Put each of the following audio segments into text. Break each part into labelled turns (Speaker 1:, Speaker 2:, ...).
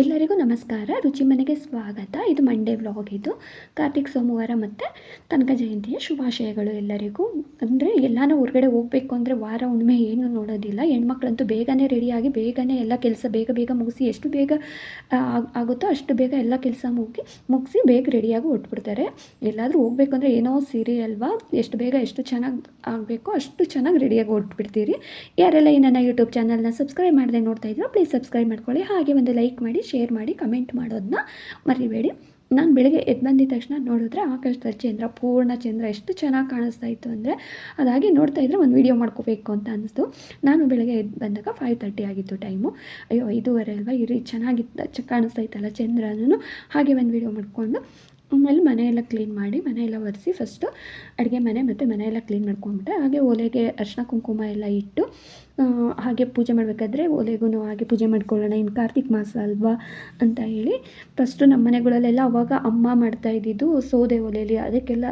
Speaker 1: ಎಲ್ಲರಿಗೂ ನಮಸ್ಕಾರ. ರುಚಿ ಮನೆಗೆ ಸ್ವಾಗತ. ಇದು ಮಂಡೇ ವ್ಲಾಗ್ ಇದು. ಕಾರ್ತಿಕ್ ಸೋಮವಾರ ಮತ್ತು ಕನಕ ಜಯಂತಿಯ ಶುಭಾಶಯಗಳು ಎಲ್ಲರಿಗೂ. ಅಂದರೆ ಎಲ್ಲಾನು ಹೊರಗಡೆ ಹೋಗಬೇಕು ಅಂದರೆ ವಾರ ಹುಣ್ಣಿಮೆ ಏನು ನೋಡೋದಿಲ್ಲ. ಹೆಣ್ಮಕ್ಳಂತೂ ಬೇಗನೆ ರೆಡಿಯಾಗಿ ಬೇಗನೆ ಎಲ್ಲ ಕೆಲಸ ಬೇಗ ಬೇಗ ಮುಗಿಸಿ ಎಷ್ಟು ಬೇಗ ಆಗುತ್ತೋ ಅಷ್ಟು ಬೇಗ ಎಲ್ಲ ಕೆಲಸ ಮುಗಿ, ಮುಗಿಸಿ ಬೇಗ ರೆಡಿಯಾಗಿ ಹೊಟ್ಬಿಡ್ತಾರೆ ಎಲ್ಲಾದರೂ ಹೋಗಬೇಕು ಅಂದರೆ ಏನೋ ಸೀರೆ ಅಲ್ವಾ? ಎಷ್ಟು ಬೇಗ ಎಷ್ಟು ಚೆನ್ನಾಗಿ ಆಗಬೇಕೋ ಅಷ್ಟು ಚೆನ್ನಾಗಿ ರೆಡಿಯಾಗಿ ಹೊಟ್ಬಿಡ್ತೀರಿ ಯಾರೆಲ್ಲ ಈ ನನ್ನ ಯೂಟ್ಯೂಬ್ ಚಾನಲ್ನ ಸಬ್ಸ್ಕ್ರೈಬ್ ಮಾಡದೆ ನೋಡ್ತಾ ಇದ್ದೀರೋ ಪ್ಲೀಸ್ ಸಬ್ಸ್ಕ್ರೈಬ್ ಮಾಡ್ಕೊಳ್ಳಿ. ಹಾಗೆ ಒಂದು ಲೈಕ್ ಮಾಡಿ ಶೇರ್ ಮಾಡಿ ಕಮೆಂಟ್ ಮಾಡೋದನ್ನ ಮರಿಬೇಡಿ. ನಾನು ಬೆಳಗ್ಗೆ ಎದ್ದು ಬಂದಿದ್ದ ತಕ್ಷಣ ನೋಡಿದ್ರೆ ಆಕಾಶದಲ್ಲಿ ಚಂದ್ರ ಪೂರ್ಣ ಚಂದ್ರ ಎಷ್ಟು ಚೆನ್ನಾಗಿ ಕಾಣಿಸ್ತಾ ಇತ್ತು ಅಂದರೆ ಅದಾಗಿ ನೋಡ್ತಾ ಇದ್ದರೆ ಒಂದು ವೀಡಿಯೋ ಮಾಡ್ಕೋಬೇಕು ಅಂತ ಅನ್ನಿಸ್ತು ನಾನು ಬೆಳಗ್ಗೆ ಎದ್ದು ಬಂದಾಗ ಫೈವ್ ತರ್ಟಿ ಆಗಿತ್ತು ಟೈಮು ಅಯ್ಯೋ, ಐದೂವರೆ ಅಲ್ವಾ? ಇರಿ, ಚೆನ್ನಾಗಿತ್ತು ಕಾಣಿಸ್ತಾ ಇತ್ತಲ್ಲ ಚಂದ್ರನೂ ಹಾಗೆ ಒಂದು ವೀಡಿಯೋ ಮಾಡಿಕೊಂಡು ಆಮೇಲೆ ಮನೆಯೆಲ್ಲ ಕ್ಲೀನ್ ಮಾಡಿ ಮನೆಯೆಲ್ಲ ಒರೆಸಿ ಫಸ್ಟು ಅಡುಗೆ ಮನೆ ಮತ್ತು ಮನೆಯೆಲ್ಲ ಕ್ಲೀನ್ ಮಾಡ್ಕೊಂಬಿಟ್ಟೆ ಹಾಗೆ ಒಲೆಗೆ ಅರ್ಶಿನ, ಕುಂಕುಮ ಎಲ್ಲ ಇಟ್ಟು ಹಾಗೆ ಪೂಜೆ ಮಾಡಬೇಕಾದ್ರೆ ಒಲೆಗೂ ಹಾಗೆ ಪೂಜೆ ಮಾಡ್ಕೊಳ್ಳೋಣ ಇನ್ನು ಕಾರ್ತಿಕ್ ಮಾಸ ಅಲ್ವಾ ಅಂತ ಹೇಳಿ ಫಸ್ಟು ನಮ್ಮ ಮನೆಗಳಲ್ಲೆಲ್ಲ ಅವಾಗ ಅಮ್ಮ ಮಾಡ್ತಾ ಇದ್ದಿದ್ದು ಸೌದೆ ಒಲೆಯಲ್ಲಿ ಅದಕ್ಕೆಲ್ಲ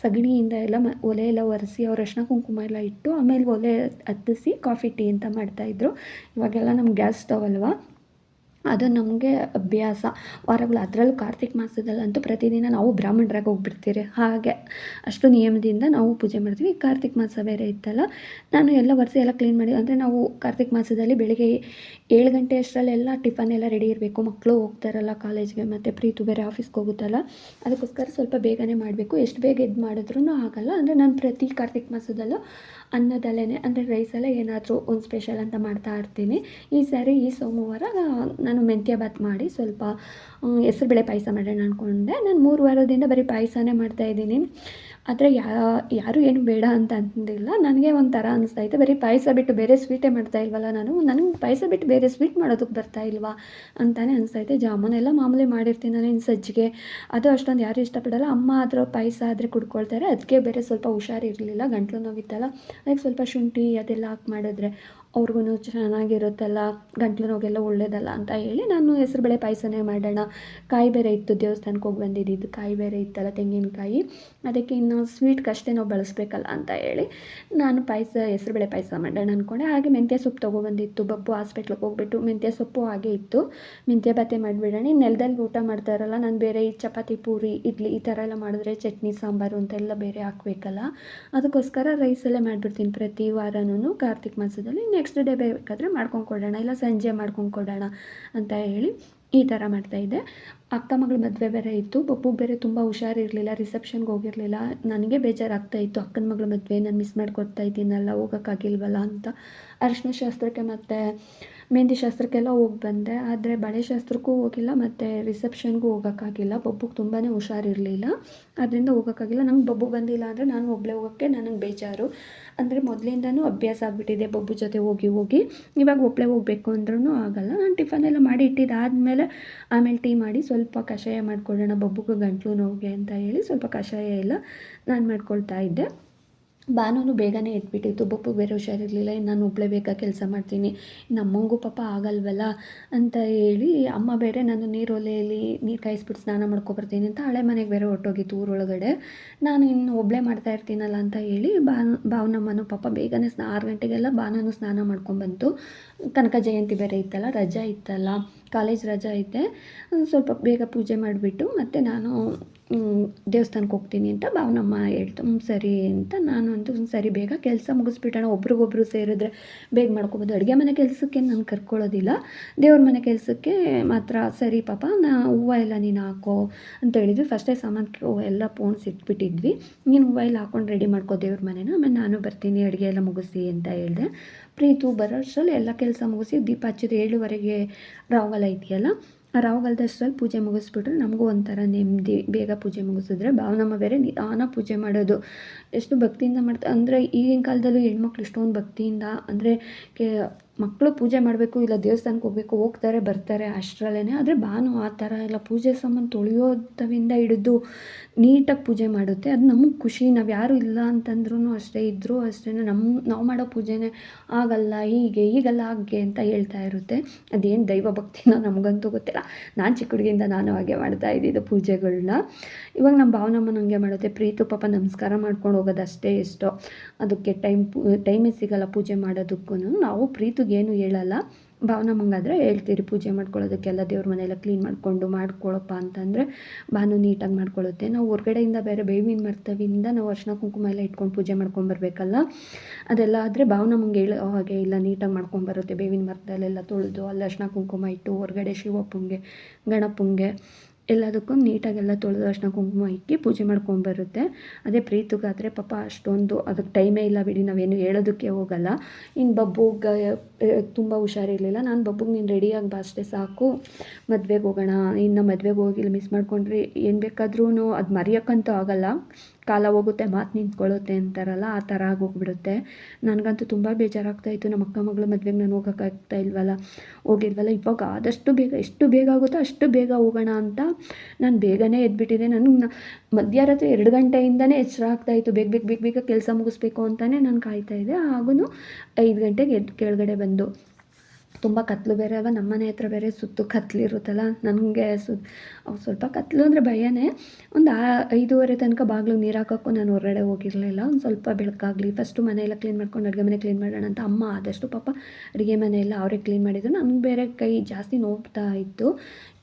Speaker 1: ಸಗಣಿಯಿಂದ ಎಲ್ಲ ಮ ಒಲೆ ಎಲ್ಲ ಒರೆಸಿ ಅವ್ರ ಅರ್ಶಿನ, ಕುಂಕುಮ ಎಲ್ಲ ಇಟ್ಟು ಆಮೇಲೆ ಒಲೆ ಹತ್ತಿಸಿ ಕಾಫಿ ಟೀ ಅಂತ ಮಾಡ್ತಾಯಿದ್ರು ಇವಾಗೆಲ್ಲ ನಮ್ಮ ಗ್ಯಾಸ್ ಸ್ಟವ್ ಅಲ್ವಾ. ಅದು ನಮಗೆ ಅಭ್ಯಾಸ. ವಾರಗಳು ಅದರಲ್ಲೂ ಕಾರ್ತಿಕ್ ಮಾಸದಲ್ಲಂತೂ ಪ್ರತಿದಿನ ನಾವು ಬ್ರಾಹ್ಮಣರಾಗಿ ಹೋಗ್ಬಿಡ್ತೀರಿ. ಹಾಗೆ ಅಷ್ಟು ನಿಯಮದಿಂದ ನಾವು ಪೂಜೆ ಮಾಡ್ತೀವಿ. ಕಾರ್ತಿಕ ಮಾಸ ಬೇರೆ ಇತ್ತಲ್ಲ, ನಾನು ಎಲ್ಲ ವರ್ಷ ಎಲ್ಲ ಕ್ಲೀನ್ ಮಾಡಿ, ಅಂದರೆ ನಾವು ಕಾರ್ತಿಕ ಮಾಸದಲ್ಲಿ ಬೆಳಿಗ್ಗೆ ಏಳು ಗಂಟೆ ಅಷ್ಟರಲ್ಲೆಲ್ಲ ಟಿಫನ್ ಎಲ್ಲ ರೆಡಿ ಇರಬೇಕು. ಮಕ್ಕಳು ಹೋಗ್ತಾರಲ್ಲ ಕಾಲೇಜ್ಗೆ ಮತ್ತು ಪ್ರೀತು ಬೇರೆ ಆಫೀಸ್ಗೆ ಹೋಗುತ್ತಲ್ಲ, ಅದಕ್ಕೋಸ್ಕರ ಸ್ವಲ್ಪ ಬೇಗನೆ ಮಾಡಬೇಕು. ಎಷ್ಟು ಬೇಗ ಇದು ಮಾಡಿದ್ರೂ ಆಗಲ್ಲ. ಅಂದರೆ ನಾನು ಪ್ರತಿ ಕಾರ್ತಿಕ್ ಮಾಸದಲ್ಲೂ ಅನ್ನದಲ್ಲೇ ಅಂದರೆ ರೈಸಲ್ಲೇ ಏನಾದರೂ ಒಂದು ಸ್ಪೆಷಲ್ ಅಂತ ಮಾಡ್ತಾ ಇರ್ತೀನಿ. ಈ ಸಾರಿ ಈ ಸೋಮವಾರ ನಾನು ಮೆಂತ್ಯ ಬಾತ್ ಮಾಡಿ ಸ್ವಲ್ಪ ಹೆಸರುಬೇಳೆ ಪಾಯಸ ಮಾಡೋಣ ಅಂದ್ಕೊಂಡೆ ನಾನು ಮೂರು ವಾರದಿಂದ ಬರೀ ಪಾಯಸನೇ ಮಾಡ್ತಾಯಿದ್ದೀನಿ ಆದರೆ ಯಾ, ಯಾರೂ ಏನು ಬೇಡ ಅಂತ ಅಂದಿಲ್ಲ. ನನಗೆ ಒಂಥರ ಅನಿಸ್ತಾ ಇತ್ತು ಬರೀ ಪಾಯಸ ಬಿಟ್ಟು ಬೇರೆ ಸ್ವೀಟೇ ಮಾಡ್ತಾ ಇಲ್ವಲ್ಲ ನಾನು. ನನಗೆ ಪಾಯಸ ಬಿಟ್ಟು ಬೇರೆ ಸ್ವೀಟ್ ಮಾಡೋದಕ್ಕೆ ಬರ್ತಾ ಇಲ್ವಾ ಅಂತಾನೆ ಅನಿಸ್ತಾ ಜಾಮೂನೆಲ್ಲ ಜಾಮೂನ್ ಎಲ್ಲ ಮಾಮೂಲಿ ಮಾಡಿರ್ತೀನಿ ನಾನು ಇನ್ನು ಸಜ್ಜಿಗೆ. ಅದು ಅಷ್ಟೊಂದು ಯಾರು ಇಷ್ಟಪಡಲ್ಲ. ಅಮ್ಮ ಆದರೂ ಪಾಯಸ ಆದರೆ ಕುಡ್ಕೊಳ್ತಾರೆ. ಅದಕ್ಕೆ ಬೇರೆ ಸ್ವಲ್ಪ ಹುಷಾರಿರಲಿಲ್ಲ ಗಂಟ್ಲು ನೋವಿತ್ತಲ್ಲ. ಅದಕ್ಕೆ ಸ್ವಲ್ಪ ಶುಂಠಿ ಅದೆಲ್ಲ ಹಾಕಿ ಮಾಡಿದ್ರೆ ಅವ್ರಿಗೂ ಚೆನ್ನಾಗಿರುತ್ತಲ್ಲ. ಗಂಟ್ಲು ನೋಗೆಲ್ಲ ಒಳ್ಳೇದಲ್ಲ ಅಂತ ಹೇಳಿ ನಾನು ಹೆಸರುಬೇಳೆ ಪಾಯಸನೇ ಮಾಡೋಣ. ಕಾಯಿ ಬೇರೆ ಇತ್ತು ದೇವಸ್ಥಾನಕ್ಕೆ ಹೋಗಿ ಬಂದಿದ್ದು. ಕಾಯಿ ಬೇರೆ ಇತ್ತಲ್ಲ ತೆಂಗಿನಕಾಯಿ. ಅದಕ್ಕೆ ಇನ್ನು ಸ್ವೀಟ್ಗೆ ಅಷ್ಟೇ ನಾವು ಬಳಸ್ಬೇಕಲ್ಲ ಅಂತ ಹೇಳಿ ನಾನು ಪಾಯಸ, ಹೆಸರುಬೇಳೆ ಪಾಯಸ ಮಾಡೋಣ ಅಂದ್ಕೊಂಡೆ ಹಾಗೆ ಮೆಂತ್ಯ ಸೊಪ್ಪು ತೊಗೊಬಂದಿತ್ತು. ಬಪ್ಪು ಹಾಸ್ಪಿಟ್ಲಿಗೆ ಹೋಗ್ಬಿಟ್ಟು ಮೆಂತ್ಯ ಸೊಪ್ಪು ಹಾಗೆ ಇತ್ತು. ಮೆಂತ್ಯ ಬಾತೆ ಮಾಡಿಬಿಡೋಣ. ನೆಲದಲ್ಲಿ ಊಟ ಮಾಡ್ತಾರಲ್ಲ ನಾನು ಬೇರೆ ಈ ಚಪಾತಿ, ಪೂರಿ, ಇಡ್ಲಿ ಈ ಥರ ಎಲ್ಲ ಮಾಡಿದ್ರೆ ಚಟ್ನಿ, ಸಾಂಬಾರು ಅಂತೆಲ್ಲ ಬೇರೆ ಹಾಕ್ಬೇಕಲ್ಲ. ಅದಕ್ಕೋಸ್ಕರ ರೈಸಲ್ಲೇ ಮಾಡಿಬಿಡ್ತೀನಿ ಪ್ರತಿ ವಾರನೂ ಕಾರ್ತಿಕ್ ಮಾಸದಲ್ಲಿ. ನೆಕ್ಸ್ಟ್ ಡೇ ಬೇಕಾದರೆ ಮಾಡ್ಕೊಂಡು ಕೊಡೋಣ ಇಲ್ಲ ಸಂಜೆ ಮಾಡ್ಕೊಂಡು ಕೊಡೋಣ ಅಂತ ಹೇಳಿ ಈ ಥರ ಮಾಡ್ತಾಯಿದ್ದೆ ಅಕ್ಕ ಮಗಳ ಮದುವೆ ಬೇರೆ ಇತ್ತು. ಬಬ್ಬುಗೆ ಬೇರೆ ತುಂಬ ಹುಷಾರಿರಲಿಲ್ಲ, ರಿಸೆಪ್ಷನ್ಗೆ ಹೋಗಿರಲಿಲ್ಲ. ನನಗೆ ಬೇಜಾರಾಗ್ತಾ ಇತ್ತು. ಅಕ್ಕನ ಮಗಳ ಮದುವೆ, ನಾನು ಮಿಸ್ ಮಾಡ್ಕೊಡ್ತಾ ಇದ್ದೀನಲ್ಲ, ಹೋಗೋಕ್ಕಾಗಿಲ್ವಲ್ಲ ಅಂತ. ಅರಿಶಿನ ಶಾಸ್ತ್ರಕ್ಕೆ ಮತ್ತು ಮೆಹಂದಿ ಶಾಸ್ತ್ರಕ್ಕೆಲ್ಲ ಹೋಗಿ ಬಂದೆ. ಆದರೆ ಬಳೆ ಶಾಸ್ತ್ರಕ್ಕೂ ಹೋಗಿಲ್ಲ, ಮತ್ತು ರಿಸೆಪ್ಷನ್ಗೂ ಹೋಗೋಕ್ಕಾಗಿಲ್ಲ. ಬಬ್ಬುಗೆ ತುಂಬಾ ಹುಷಾರಿರಲಿಲ್ಲ. ಅದರಿಂದ ಹೋಗೋಕ್ಕಾಗಿಲ್ಲ. ನಂಗೆ ಬಬ್ಬು ಬಂದಿಲ್ಲ ಅಂದರೆ ನಾನು ಒಬ್ಬಳೇ ಹೋಗೋಕ್ಕೆ ನನಗೆ ಬೇಜಾರು. ಅಂದರೆ ಮೊದಲಿಂದನೂ ಅಭ್ಯಾಸ ಆಗಿಬಿಟ್ಟಿದೆ ಬಬ್ಬು ಜೊತೆ ಹೋಗಿ ಹೋಗಿ. ಇವಾಗ ಒಬ್ಬಳೇ ಹೋಗಬೇಕು ಅಂದ್ರೂ ಆಗಲ್ಲ. ನಾನು ಟಿಫನ್ ಎಲ್ಲ ಮಾಡಿ ಇಟ್ಟಿದ್ದಾದಮೇಲೆ ಆಮೇಲೆ ಟೀ ಮಾಡಿ ಸ್ವಲ್ಪ ಕಷಾಯ ಮಾಡ್ಕೊಳ್ಳೋಣ ಬಬ್ಬುಗೆ ಗಂಟಲು ನೋವಿಗೆ ಅಂತ ಹೇಳಿ ಸ್ವಲ್ಪ ಕಷಾಯ ಎಲ್ಲ ನಾನು ಮಾಡ್ಕೊಳ್ತಾ ಇದ್ದೆ. ಭಾನುನು ಬೇಗನೆ ಎದ್ಬಿಟ್ಟಿತ್ತು. ಪಪ್ಪು ಬೇರೆ ಹುಷಾರಿರಲಿಲ್ಲ. ನಾನು ಒಬ್ಬಳೇ ಬೇಗ ಕೆಲಸ ಮಾಡ್ತೀನಿ. ಇನ್ನು ಅಮ್ಮಂಗೂ ಪಾಪ ಆಗಲ್ವಲ್ಲ? ಅಂತ ಹೇಳಿ, ಅಮ್ಮ ಬೇರೆ, ನಾನು ನೀರೊಲೆಯಲ್ಲಿ ನೀರು ಕಾಯಿಸ್ಬಿಟ್ಟು ಸ್ನಾನ ಮಾಡ್ಕೊಬರ್ತೀನಿ ಅಂತ ಹಳೆ ಮನೆಗೆ ಬೇರೆ ಹೊರ್ಟೋಗಿತ್ತು ಊರೊಳಗಡೆ. ನಾನು ಇನ್ನು ಒಬ್ಬಳೇ ಮಾಡ್ತಾ ಇರ್ತೀನಲ್ಲ ಅಂತ ಹೇಳಿ ಬಾನು ಭಾವನಮ್ಮನು ಪಾಪ ಬೇಗನೆ ಸ್ನಾ, ಆರು ಗಂಟೆಗೆಲ್ಲ ಬಾನೂನು ಸ್ನಾನ ಮಾಡ್ಕೊಂಡ್ಬಂತು ಕನಕ ಜಯಂತಿ ಬೇರೆ ಇತ್ತಲ್ಲ, ರಜಾ ಇತ್ತಲ್ಲ, ಕಾಲೇಜ್ ರಜಾ ಐತೆ. ಸ್ವಲ್ಪ ಬೇಗ ಪೂಜೆ ಮಾಡಿಬಿಟ್ಟು ಮತ್ತು ನಾನು ದೇವಸ್ಥಾನಕ್ಕೆ ಹೋಗ್ತೀನಿ ಅಂತ ಭಾವನಮ್ಮ ಹೇಳ್ತು. ಹ್ಞೂ ಸರಿ ಅಂತ ನಾನು ಅಂತೂ "ಹ್ಮ್, ಸರಿ ಬೇಗ ಕೆಲಸ ಮುಗಿಸ್ಬಿಟ್ಟಣ. ಒಬ್ರಿಗೊಬ್ರು ಸೇರಿದ್ರೆ ಬೇಗ ಮಾಡ್ಕೊಬೋದು. ಅಡುಗೆ ಮನೆ ಕೆಲಸಕ್ಕೆ ನಾನು ಕರ್ಕೊಳ್ಳೋದಿಲ್ಲ. ದೇವ್ರ ಮನೆ ಕೆಲಸಕ್ಕೆ ಮಾತ್ರ ಸರಿ ಪಾಪ ನಾ ಹೂವು ಎಲ್ಲ ನೀನು ಹಾಕೋ ಅಂತ ಹೇಳಿದ್ವಿ. ಫಸ್ಟೇ ಸಾಮಾನು ಎಲ್ಲ ಪೋಣ್ಸ್ ಇಟ್ಬಿಟ್ಟಿದ್ವಿ. ನೀನು ಹೂವು ಎಲ್ಲ ಹಾಕೊಂಡು ರೆಡಿ ಮಾಡ್ಕೋ ದೇವ್ರ ಮನೆನ. ಆಮೇಲೆ ನಾನು ಬರ್ತೀನಿ ಅಡುಗೆ ಎಲ್ಲ ಮುಗಿಸಿ ಅಂತ ಹೇಳಿದೆ. ಪ್ರೀತು ಬರೋ ಅಷ್ಟರಲ್ಲಿ ಎಲ್ಲ ಕೆಲಸ ಮುಗಿಸಿ ದೀಪ ಹಚ್ಚಿದ ಏಳುವರೆಗೆ ರಾವಲ ಇದೆಯಲ್ಲ? ಆ ರಾವಗಾಲದಷ್ಟರಲ್ಲಿ ಪೂಜೆ ಮುಗಿಸ್ಬಿಟ್ರೆ ನಮಗೂ ಒಂಥರ ನೆಮ್ಮದಿ, ಬೇಗ ಪೂಜೆ ಮುಗಿಸಿದ್ರೆ ಭಾವನಮ್ಮ ಬೇರೆ ನಿಧಾನ ಪೂಜೆ ಮಾಡೋದು. ಎಷ್ಟು ಭಕ್ತಿಯಿಂದ ಮಾಡ್ತಾ, ಅಂದರೆ ಈಗಿನ ಕಾಲದಲ್ಲೂ ಹೆಣ್ಮಕ್ಳು ಇಷ್ಟೊಂದು ಭಕ್ತಿಯಿಂದ, ಅಂದರೆ ಕೆ ಮಕ್ಕಳು ಪೂಜೆ ಮಾಡಬೇಕು ಇಲ್ಲ ದೇವಸ್ಥಾನಕ್ಕೆ ಹೋಗಬೇಕು, ಹೋಗ್ತಾರೆ, ಬರ್ತಾರೆ ಅಷ್ಟರಲ್ಲೇ ಆದರೆ ಭಾನು ಆ ಥರ ಎಲ್ಲ ಪೂಜೆ ಸಾಮಾನು ತೊಳೆಯೋದವಿಂದ ಹಿಡಿದು ನೀಟಾಗಿ ಪೂಜೆ ಮಾಡುತ್ತೆ. ಅದು ನಮಗೆ ಖುಷಿ. ನಾವು ಯಾರು ಇಲ್ಲ ಅಂತಂದ್ರೂ ಅಷ್ಟೇ ಇದ್ದರೂ ಅಷ್ಟೇ ನಮ್ಮ ನಾವು ಮಾಡೋ ಪೂಜೆನೇ ಆಗಲ್ಲ, ಹೀಗೆ ಈಗಲ್ಲ ಹಾಗೆ ಅಂತ ಹೇಳ್ತಾ ಇರುತ್ತೆ. ಅದೇನು ದೈವ ಭಕ್ತಿನೋ ನಮಗಂತೂ ಗೊತ್ತಿಲ್ಲ. ನಾನು ಚಿಕ್ಕ ಹುಡುಗಿಯಿಂದ ನಾನು ಹಾಗೆ ಮಾಡ್ತಾ ಇದ್ದಿದ್ದು ಪೂಜೆಗಳನ್ನ ಇವಾಗ ನಮ್ಮ ಭಾವನಮ್ಮನ ಹಂಗೆ ಮಾಡುತ್ತೆ. ಪ್ರೀತು ಪಾಪ ನಮಸ್ಕಾರ ಮಾಡ್ಕೊಂಡು ಹೋಗೋದು ಅಷ್ಟೇ ಇಷ್ಟೋ ಅದಕ್ಕೆ ಟೈಮ್ ಟೈಮೇ ಸಿಗಲ್ಲ ಪೂಜೆ ಮಾಡೋದಕ್ಕೂ ನಾವು ಪ್ರೀತಿಗೆ ಏನು ಹೇಳಲ್ಲ. ಭಾವನಮ್ಮಂಗಾದರೆ ಹೇಳ್ತೀರಿ ಪೂಜೆ ಮಾಡ್ಕೊಳ್ಳೋದಕ್ಕೆಲ್ಲ ದೇವ್ರ ಮನೆಯೆಲ್ಲ ಕ್ಲೀನ್ ಮಾಡಿಕೊಂಡು ಮಾಡ್ಕೊಳಪ್ಪ ಅಂತಂದರೆ ಬಾನು ನೀಟಾಗಿ ಮಾಡ್ಕೊಳ್ಳುತ್ತೆ. ನಾವು ಹೊರಗಡೆಯಿಂದ ಬೇರೆ ಬೇವಿನ ಮರ್ತವಿಂದ ನಾವು ಅರ್ಶಿನ ಕುಂಕುಮ ಎಲ್ಲ ಇಟ್ಕೊಂಡು ಪೂಜೆ ಮಾಡ್ಕೊಂಬರ್ಬೇಕಲ್ಲ ಅದೆಲ್ಲ ಆದರೆ ಭಾವನಮ್ಮಂಗೆ ಹೇಳೋ ಹಾಗೆ ಇಲ್ಲ. ನೀಟಾಗಿ ಮಾಡ್ಕೊಂಬರುತ್ತೆ ಬೇವಿನ ಮರದಲ್ಲೆಲ್ಲ ತೊಳೆದು ಅಲ್ಲಿ ಅರ್ಶಿನ ಕುಂಕುಮ ಇಟ್ಟು ಹೊರಗಡೆ ಶಿವಪ್ಪಂಗೆ, ಗಣಪಂಗೆ ಎಲ್ಲದಕ್ಕೂ ನೀಟಾಗೆಲ್ಲ ತೊಳೆದು ಅರ್ಶಿನ ಕುಂಕುಮ ಇಕ್ಕಿ ಪೂಜೆ ಮಾಡ್ಕೊಂಬರುತ್ತೆ ಅದೇ ಪ್ರೀತಿಗಾದರೆ ಪಾಪ ಅಷ್ಟೊಂದು ಅದಕ್ಕೆ ಟೈಮೇ ಇಲ್ಲ ಬಿಡಿ, ನಾವೇನು ಹೇಳೋದಕ್ಕೆ ಹೋಗಲ್ಲ. ಇನ್ನು ಬಬ್ಬುಗೆ ತುಂಬ ಹುಷಾರಿರಲಿಲ್ಲ. ನಾನು ಬಬ್ಬುಗೆ ನೀನು ರೆಡಿಯಾಗಿ ಬಾ ಅಷ್ಟೇ ಸಾಕು. ಮದುವೆಗೆ ಹೋಗೋಣ. ಇನ್ನು ಮದುವೆಗೆ ಹೋಗಿಲ್ಲ ಮಿಸ್ ಮಾಡ್ಕೊಂಡ್ರಿ ಏನು ಬೇಕಾದ್ರೂ ಅದು ಮರೆಯೋಕ್ಕಂತೂ ಆಗಲ್ಲ. ಕಾಲ ಹೋಗುತ್ತೆ, ಮಾತು ನಿಂತ್ಕೊಳ್ಳುತ್ತೆ ಅಂತಾರಲ್ಲ, ಆ ಥರ ಆಗೋಗ್ಬಿಡುತ್ತೆ. ನನಗಂತೂ ತುಂಬ ಬೇಜಾರಾಗ್ತಾಯಿತ್ತು ನಮ್ಮ ಅಕ್ಕ ಮಗಳ ಮದುವೆಗೆ ನಾನು ಹೋಗೋಕ್ಕಾಗ್ತಾ ಇಲ್ವಲ್ಲ, ಹೋಗಿಲ್ವಲ್ಲ, ಇವಾಗ ಆದಷ್ಟು ಬೇಗ, ಎಷ್ಟು ಬೇಗ ಆಗುತ್ತೋ ಅಷ್ಟು ಬೇಗ ಹೋಗೋಣ ಅಂತ ನಾನು ಬೇಗನೆ ಎದ್ಬಿಟ್ಟಿದೆ ನನಗೆ ಮಧ್ಯರಾತ್ರಿ ಎರಡು ಗಂಟೆಯಿಂದನೇ ಎಚ್ಚರ ಆಗ್ತಾಯಿತ್ತು ಬೇಗ ಬೇಗ ಬೇಗ ಬೇಗ ಕೆಲಸ ಮುಗಿಸ್ಬೇಕು ಅಂತಲೇ ನಾನು ಕಾಯ್ತಾ ಇದ್ದೆ. ಹಾಗೂ ಐದು ಗಂಟೆಗೆ ಎದ್ದು ಕೆಳಗಡೆ ಬಂದು ತುಂಬ ಕತ್ಲು ಬೇರೆ ಅಲ್ವಾ ನಮ್ಮ ಮನೆ ಹತ್ರ ಬೇರೆ ಸುತ್ತು ಕತ್ಲಿರುತ್ತಲ್ಲ ನನಗೆ ಸು ಸ್ವಲ್ಪ ಕತ್ಲು ಅಂದರೆ ಭಯನೇ. ಒಂದು ಆ ಐದೂವರೆ ತನಕ ಬಾಗಿಲು ನೀರು ಹಾಕೋಕ್ಕೂ ನಾನು ಹೊರಗಡೆ ಹೋಗಿರಲಿಲ್ಲ. ಒಂದು ಸ್ವಲ್ಪ ಬೆಳಕಾಗಲಿ. ಫಸ್ಟು ಮನೆಯೆಲ್ಲ ಕ್ಲೀನ್ ಮಾಡ್ಕೊಂಡು ಅಡುಗೆ ಮನೆ ಕ್ಲೀನ್ ಮಾಡೋಣ ಅಂತ ಅಮ್ಮ ಆದಷ್ಟು ಪಾಪ ಅಡುಗೆ ಮನೆಯೆಲ್ಲ ಅವರೇ ಕ್ಲೀನ್ ಮಾಡಿದ್ರು. ನನಗೆ ಬೇರೆ ಕೈ ಜಾಸ್ತಿ ನೋವ್ತಾ ಇತ್ತು.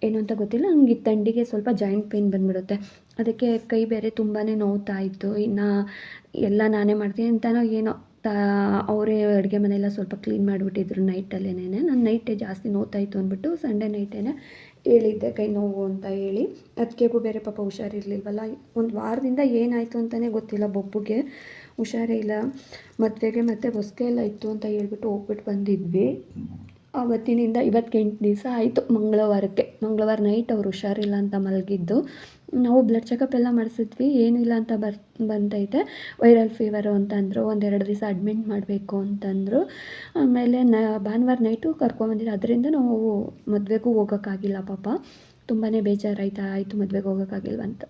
Speaker 1: ಏನು ಅಂತ ಗೊತ್ತಿಲ್ಲ. ನನಗೆ ತಂಡಿಗೆ ಸ್ವಲ್ಪ ಜಾಯಿಂಟ್ ಪೇಯ್ನ್ ಬಂದುಬಿಡುತ್ತೆ. ಅದಕ್ಕೆ ಕೈ ಬೇರೆ ತುಂಬಾ ನೋವ್ತಾ ಇತ್ತು. ಇನ್ನು ಎಲ್ಲ ನಾನೇ ಮಾಡ್ತೀನಿ ಅಂತನೋ ಏನೋ ತಾ, ಅವರೇ ಅಡುಗೆ ಮನೆಯೆಲ್ಲ ಸ್ವಲ್ಪ ಕ್ಲೀನ್ ಮಾಡಿಬಿಟ್ಟಿದ್ರು ನೈಟಲ್ಲೇನೆ ನಾನು ನೈಟೇ ಜಾಸ್ತಿ ನೋತಾಯಿತು ಅಂದ್ಬಿಟ್ಟು ಸಂಡೇ ನೈಟೇನೆ ಹೇಳಿದ್ದೆ, ಕೈ ನೋವು ಅಂತ ಹೇಳಿ. ಅದಕ್ಕೆಗೂ ಬೇರೆ ಪಾಪ ಹುಷಾರಿರಲಿಲ್ವಲ್ಲ? ಒಂದು ವಾರದಿಂದ ಏನಾಯಿತು ಅಂತಲೇ ಗೊತ್ತಿಲ್ಲ ಬೊಬ್ಬುಗೆ. ಹುಷಾರೇ ಇಲ್ಲ. ಮದುವೆಗೆ ಮತ್ತು ಹೊಸ್ಕೆ ಎಲ್ಲ ಇತ್ತು ಅಂತ ಹೇಳ್ಬಿಟ್ಟು ಹೋಗ್ಬಿಟ್ಟು ಬಂದಿದ್ವಿ. ಆವತ್ತಿನಿಂದ ಇವತ್ತೆಂಟು ದಿವಸ ಆಯಿತು ಮಂಗಳವಾರಕ್ಕೆ. ಮಂಗಳವಾರ ನೈಟ್ ಅವ್ರು ಹುಷಾರಿಲ್ಲ ಅಂತ ಮಲಗಿದ್ದು. ನಾವು ಬ್ಲಡ್ ಚೆಕಪ್ ಎಲ್ಲ ಮಾಡಿಸಿದ್ವಿ ಏನಿಲ್ಲ ಅಂತ ಬರ್ ಬಂದೈತೆ ವೈರಲ್ ಫೀವರು ಅಂತಂದರು, ಒಂದೆರಡು ದಿವಸ ಅಡ್ಮಿಟ್ ಮಾಡಬೇಕು ಅಂತಂದರು. ಆಮೇಲೆ ನ, ಭಾನುವಾರ ನೈಟು ಕರ್ಕೊಂಬಂದಿದ್ದು ಅದರಿಂದ ನಾವು ಮದುವೆಗೂ ಹೋಗೋಕ್ಕಾಗಿಲ್ಲ ಪಾಪ. ತುಂಬಾ ಬೇಜಾರಾಯ್ತಾ, ಆಯಿತು ಮದುವೆಗೆ ಹೋಗೋಕ್ಕಾಗಿಲ್ವ ಅಂತ.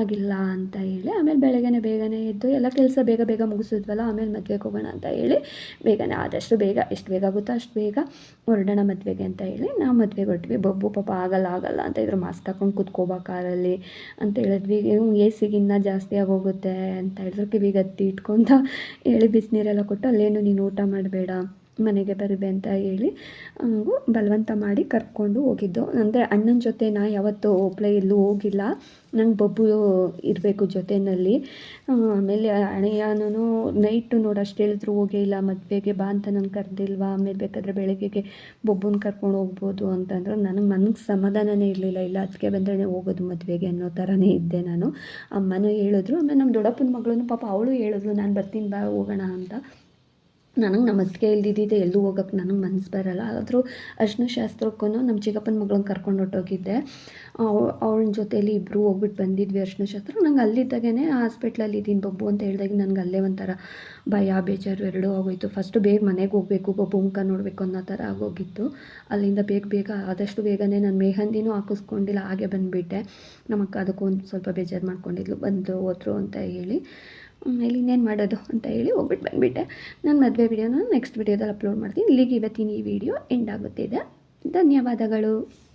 Speaker 1: ಆಗಿಲ್ಲ ಅಂತ ಹೇಳಿ, ಆಮೇಲೆ ಬೆಳಗ್ಗೆ ಬೇಗನೆ ಎದ್ದು ಎಲ್ಲ ಕೆಲಸ ಬೇಗ ಬೇಗ ಮುಗಿಸಿದ್ವಲ್ಲ, ಆಮೇಲೆ ಮದುವೆಗೆ ಹೋಗೋಣ ಅಂತ ಹೇಳಿ ಬೇಗನೆ ಆದಷ್ಟು ಬೇಗ, ಎಷ್ಟು ಬೇಗ ಆಗುತ್ತೋ ಅಷ್ಟು ಬೇಗ ಹೊರಡೋಣ ಮದುವೆಗೆ ಅಂತ ಹೇಳಿ ನಾವು ಮದುವೆಗೆ ಹೊರಟ್ವಿ. ಬಬ್ಬು ಪಾಪ ಆಗಲ್ಲ ಆಗಲ್ಲ ಅಂತ ಇದ್ರು, ಮಾಸ್ಕ್ ಹಾಕೊಂಡು ಕೂತ್ಕೋಬಾ ಕಾರಲ್ಲಿ ಅಂತ ಹೇಳಿದ್ವಿ. ಎ ಸಿಗಿನ್ನ ಜಾಸ್ತಿ ಆಗೋಗುತ್ತೆ ಅಂತ ಹೇಳಿದ್ರು. ಕಿವಿಗೆ ಹತ್ತಿ ಇಟ್ಕೊಂತ ಹೇಳಿ ಬಿಸಿನೀರೆಲ್ಲ ಕೊಟ್ಟು, ಅಲ್ಲೇನು ನೀನು ಊಟ ಮಾಡಬೇಡ. ಮನೆಗೆ ಬರುವೆ ಅಂತ ಹೇಳಿ, ಹಂಗು ಬಲವಂತ ಮಾಡಿ ಕರ್ಕೊಂಡು ಹೋಗಿದ್ದು. ಅಂದರೆ ಅಣ್ಣನ ಜೊತೆ ನಾ ಯಾವತ್ತೂ ಒಬ್ಬಳೆ ಎಲ್ಲೂ ಹೋಗಿಲ್ಲ. ನಂಗೆ ಬೊಬ್ಬು ಇರಬೇಕು ಜೊತೆಯಲ್ಲಿ ಆಮೇಲೆ ಅಣ್ಣಯ್ಯನೂ ನೈಟು ನೋಡು ಅಷ್ಟು ಹೇಳಿದ್ರು, ಹೋಗೇ ಇಲ್ಲ, ಮದುವೆಗೆ ಬಾ ಅಂತ ನಾನು ಕರೆದಿಲ್ವಾ? ಆಮೇಲೆ ಬೇಕಾದರೆ ಬೆಳಗ್ಗೆಗೆ ಬೊಬ್ಬುನ ಕರ್ಕೊಂಡು ಹೋಗ್ಬೋದು ಅಂತಂದ್ರೆ. ನನಗೆ ಮನಸ್ಸು ಸಮಾಧಾನನೇ ಇರಲಿಲ್ಲ. ಇಲ್ಲ ಅದಕ್ಕೆ ಬಂದರೆ ಹೋಗೋದು ಮದುವೆಗೆ ಅನ್ನೋ ಥರನೇ ಇದ್ದೆ ನಾನು. ಅಮ್ಮನೂ ಹೇಳಿದ್ರು. ಆಮೇಲೆ ನಮ್ಮ ದೊಡ್ಡಪ್ಪನ ಮಗಳೂ ಪಾಪ ಅವಳು ಹೇಳಿದ್ರು ನಾನು ಬರ್ತೀನಿ ಬಾ, ಹೋಗೋಣ ಅಂತ. ನನಗೆ ನಮಸ್ಕೆ ಇಲ್ದಿದ್ದಿದ್ದೆ ಎಲ್ಲೂ ಹೋಗೋಕ್ಕೆ ನನಗೆ ಮನಸ್ಸು ಬರೋಲ್ಲ. ಆದರೂ ಅರ್ಶಿನ ಶಾಸ್ತ್ರಕ್ಕೂ ನಮ್ಮ ಚಿಕ್ಕಪ್ಪನ ಮಗಳನ್ನ ಕರ್ಕೊಂಡು ಹೊಟ್ಟೋಗಿದ್ದೆ ಅವಳ ಜೊತೆಯಲ್ಲಿ ಇಬ್ಬರು ಹೋಗ್ಬಿಟ್ಟು ಬಂದಿದ್ವಿ ಅರ್ಶಿನ ಶಾಸ್ತ್ರ. ನಂಗೆ ಅಲ್ಲಿದ್ದಾಗೇ ಹಾಸ್ಪಿಟ್ಲಲ್ಲಿ ಇದ್ದೀನಿ ಬಬ್ಬು ಅಂತ ಹೇಳಿದಾಗ ನನಗೆ ಅಲ್ಲೇ ಒಂಥರ ಭಯ, ಬೇಜಾರು ಎರಡೂ ಆಗೋಯಿತು. ಫಸ್ಟು ಬೇಗ ಮನೆಗೆ ಹೋಗಬೇಕು, ಬಬ್ಬು ಮುಖ ನೋಡಬೇಕು ಅನ್ನೋ ಥರ ಆಗೋಗಿತ್ತು. ಅಲ್ಲಿಂದ ಬೇಗ ಬೇಗ, ಆದಷ್ಟು ಬೇಗನೆ ನಾನು ಮೆಹಂದಿನೂ ಹಾಕಿಸ್ಕೊಂಡಿಲ್ಲ, ಹಾಗೆ ಬಂದುಬಿಟ್ಟೆ. ನಮ್ಮ ಅಕ್ಕ ಅದಕ್ಕೂ ಒಂದು ಸ್ವಲ್ಪ ಬೇಜಾರು ಮಾಡ್ಕೊಂಡಿದ್ಲು, ಬಂದು ಹೋದ್ರು ಅಂತ ಹೇಳಿ. ಆಮೇಲೆ ಇನ್ನೇನು ಮಾಡೋದು ಅಂತ ಹೇಳಿ ಹೋಗ್ಬಿಟ್ಟು ಬಂದುಬಿಟ್ಟೆ. ನಾನು ಮದುವೆ ವಿಡಿಯೋನ ನೆಕ್ಸ್ಟ್ ವಿಡಿಯೋದಲ್ಲಿ ಅಪ್ಲೋಡ್ ಮಾಡ್ತೀನಿ. ಇಲ್ಲಿಗೆ ಇವತ್ತಿನ ಈ ವಿಡಿಯೋ ಎಂಡ್ ಆಗುತ್ತಿದೆ ಧನ್ಯವಾದಗಳು.